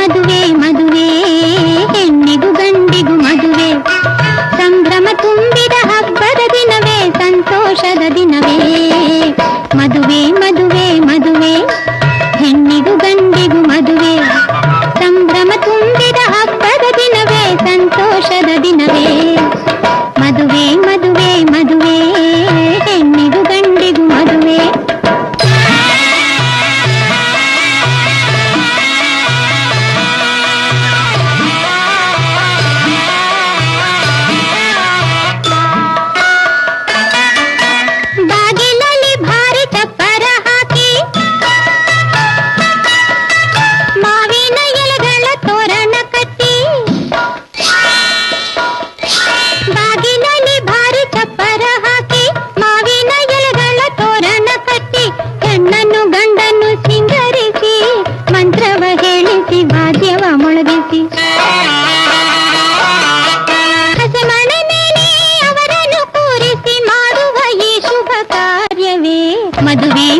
ಮದುವೆ ಮದುವೆ ಮದುವೆ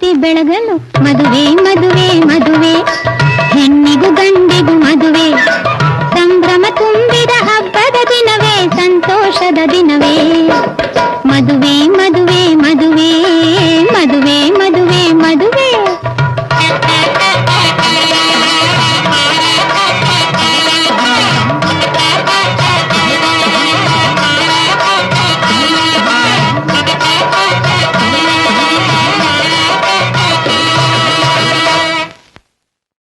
ಬೆಳಗಲು ಮದುವೆ ಮದುವೆ ಮದುವೆ